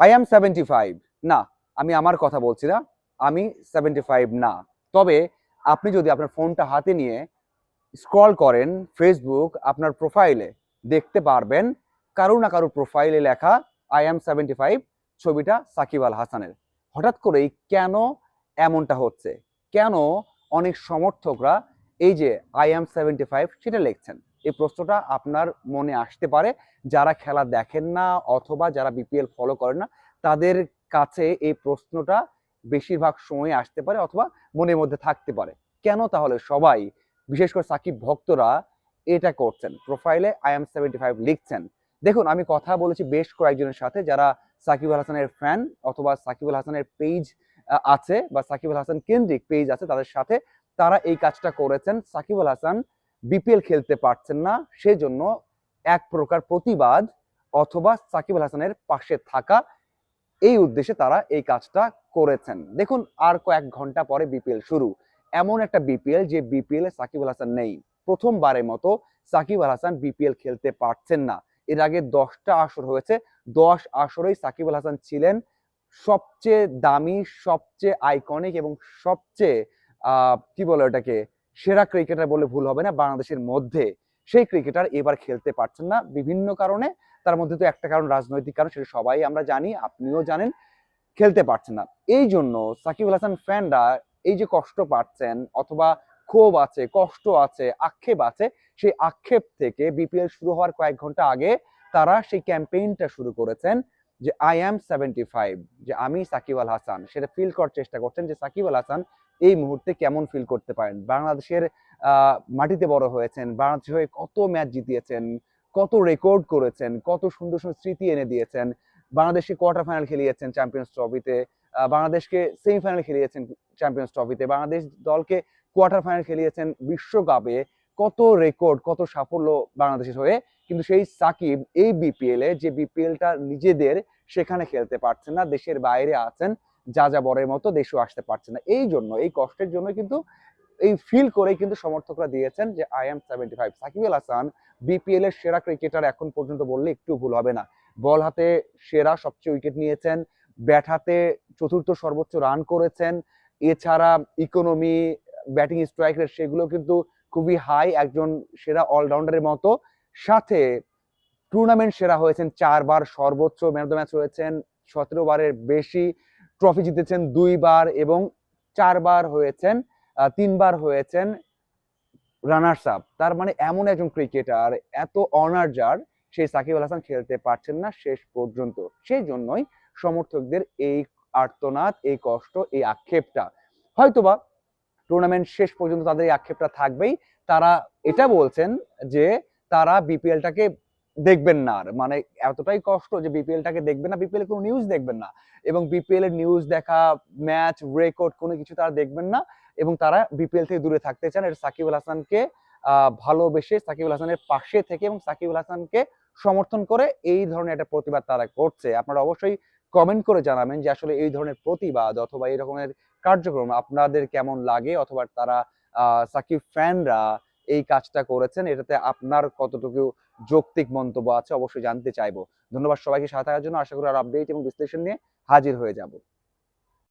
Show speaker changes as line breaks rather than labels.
I am seventy five না, আমি আমার কথা বলছি না, আমি সেভেন্টি ফাইভ না। তবে আপনি যদি আপনার ফোনটা হাতে নিয়ে স্ক্রল করেন ফেসবুক আপনার প্রোফাইলে দেখতে পারবেন কারও না কারও প্রোফাইলে লেখা আই অ্যাম সেভেন্টি ফাইভ ছবিটা সাকিব আল হাসানের। হঠাৎ করেই কেন এমনটা হচ্ছে? কেন অনেক সমর্থকরা এই যে আই অ্যাম সেভেন্টি ফাইভ সেটা লিখছেন? এই প্রশ্নটা আপনার মনে আসতে পারে। যারা খেলা দেখেন না অথবা যারা বিপিএল ফলো করেন না, তাদের কাছে এই প্রশ্নটা বেশিরভাগ সময় আসতে পারে অথবা মনের মধ্যে থাকতে পারে। কেন তাহলে সবাই, বিশেষ করে সাকিব ভক্তরা এটা করছেন? প্রোফাইলে আই এম সেভেন্টি ফাইভ লিখছেন। দেখুন, আমি কথা বলেছি বেশ কয়েকজনের সাথে যারা সাকিব আল হাসানের ফ্যান অথবা সাকিব আল হাসানের পেজ আছে বা সাকিব আল হাসান কেন্দ্রিক পেজ আছে তাদের সাথে তারা এই কাজটা করেছেন। সাকিব আল হাসান বিপিএল খেলতে পারছেন না, সেজন্য এক প্রকার প্রতিবাদ অথবা সাকিব আল হাসানের পাশে থাকা, এই উদ্দেশ্যে তারা এই কাজটা করেছেন। দেখুন আর কয়েক ঘণ্টা পরে বিপিএল শুরু। এমন একটা বিপিএল যে বিপিএল এ সাকিব আল হাসান নেই। প্রথমবারের মতো সাকিব আল হাসান বিপিএল খেলতে পারছেন না। এর আগে দশটা আসর হয়েছে। দশ আসরেই সাকিব আল হাসান ছিলেন সবচেয়ে দামি, সবচেয়ে আইকনিক এবং সবচেয়ে কি বলে ওটাকে? সেরা ক্রিকেটার বলে ভুল হবে না, বাংলাদেশের মধ্যে সেই ক্রিকেটার এবার খেলতে পারছেন না। বিভিন্ন কারণে, তার মধ্যে তো একটা কারণ, রাজনৈতিক কারণ, সেটা সবাই আমরা জানি, আপনিও জানেন, খেলতে পারছেন না। এই জন্য সাকিব আল হাসান ফ্যানরা এই যে কষ্ট পাচ্ছেন, অথবা ক্ষোভ আছে, কষ্ট আছে, আক্ষেপ আছে, সেই আক্ষেপ থেকে বিপিএল শুরু হওয়ার কয়েক ঘণ্টা আগে তারা সেই ক্যাম্পেইনটা শুরু করেছেন যে আই অ্যাম সেভেন্টি ফাইভ যে, আমি সাকিব আল হাসান সেটা ফিল করার চেষ্টা করছেন যে, সাকিব আল হাসান এই মুহূর্তে কেমন ফিল করতে পারেন? বাংলাদেশের মাটিতে বড় হয়েছেন বাংলাদেশ হয়ে কত ম্যাচ জিতিয়েছেন, কত রেকর্ড করেছেন, কত সুন্দর সুন্দর স্মৃতি এনে দিয়েছেন, বাংলাদেশকে কোয়ার্টার ফাইনাল খেলিয়েছেন চ্যাম্পিয়ন্স ট্রফিতে বাংলাদেশকে সেমিফাইনাল খেলিয়েছেন চ্যাম্পিয়ন্স ট্রফিতে বাংলাদেশ দলকে কোয়ার্টার ফাইনাল খেলিয়েছেন বিশ্বকাপে, কত রেকর্ড কত সাফল্য বাংলাদেশের হয়ে, কিন্তু সেই সাকিব এই বিপিএল এ যে বিপিএলটা নিজেদের সেখানে খেলতে পারছেন না, দেশের বাইরে আছেন যা যা বরের মতো দেশেও আসতে পারছে না। এই জন্য, এই কষ্টের জন্য কিন্তু, এই ফিল করেই কিন্তু সমর্থকরা দিয়েছেন যে I am seventy five Shakib Al Hasan BPL এর সেরা ক্রিকেটার এখন পর্যন্ত বললে একটু ভুল হবে না। বল হাতে সেরা সবচেয়ে উইকেট নিয়েছেন ব্যাট হাতে চতুর্থ সর্বোচ্চ রান করেছেন, এছাড়া ইকোনমি ব্যাটিং স্ট্রাইক রেট সেগুলো কিন্তু খুবই হাই একজন সেরা অলরাউন্ডারের মতো। সাথে টুর্নামেন্ট সেরা হয়েছেন, চারবার সর্বোচ্চ ম্যান অফ দ্য ম্যাচ হয়েছেন, সতেরো বারের বেশি ট্রফি জিতেছেন দুইবার এবং চারবার হয়েছেন তিনবার হয়েছেন রানার্স আপ তার মানে এমন একজন ক্রিকেটার এত অনার যার সেই সাকিব আল হাসান খেলতে পারছেন না শেষ পর্যন্ত। সেই জন্যই সমর্থকদের এই আর্তনাদ, এই কষ্ট, এই আক্ষেপটা। হয়তোবা টুর্নামেন্ট শেষ পর্যন্ত তাদের এই আক্ষেপটা থাকবেই। তারা এটা বলছেন যে তারা বিপিএলটাকে দেখবেন না আর। মানে এতটাই কষ্ট যে বিপিএলটাকে দেখবেন না বিপিএল কোনো নিউজ দেখবেন না। এবং বিপিএল এর নিউজ দেখা ম্যাচ রেকর্ড কোনো কিছু তারা দেখবেন না। এবং তারা বিপিএল থেকে দূরে থাকতে চান। এটা সাকিব আল হাসানকে ভালোবেসে সাকিব আল হাসানের পাশে থেকে এবং সাকিব আল হাসানকে সমর্থন করে এই ধরনের একটা প্রতিবাদ তারা করছে। আপনারা অবশ্যই কমেন্ট করে জানাবেন যে আসলে এই ধরনের প্রতিবাদ অথবা এই রকমের কার্যক্রম আপনাদের কেমন লাগে? অথবা তারা সাকিব ফ্যানরা এই কাজটা করেছেন, এটাতে আপনার কতটুকু যৌক্তিক মন্তব্য আছে অবশ্যই জানতে চাইব। ধন্যবাদ সবাইকে, সাথে থাকার জন্য আশা করি আর আপডেট এবং বিশ্লেষণ নিয়ে হাজির হয়ে যাব।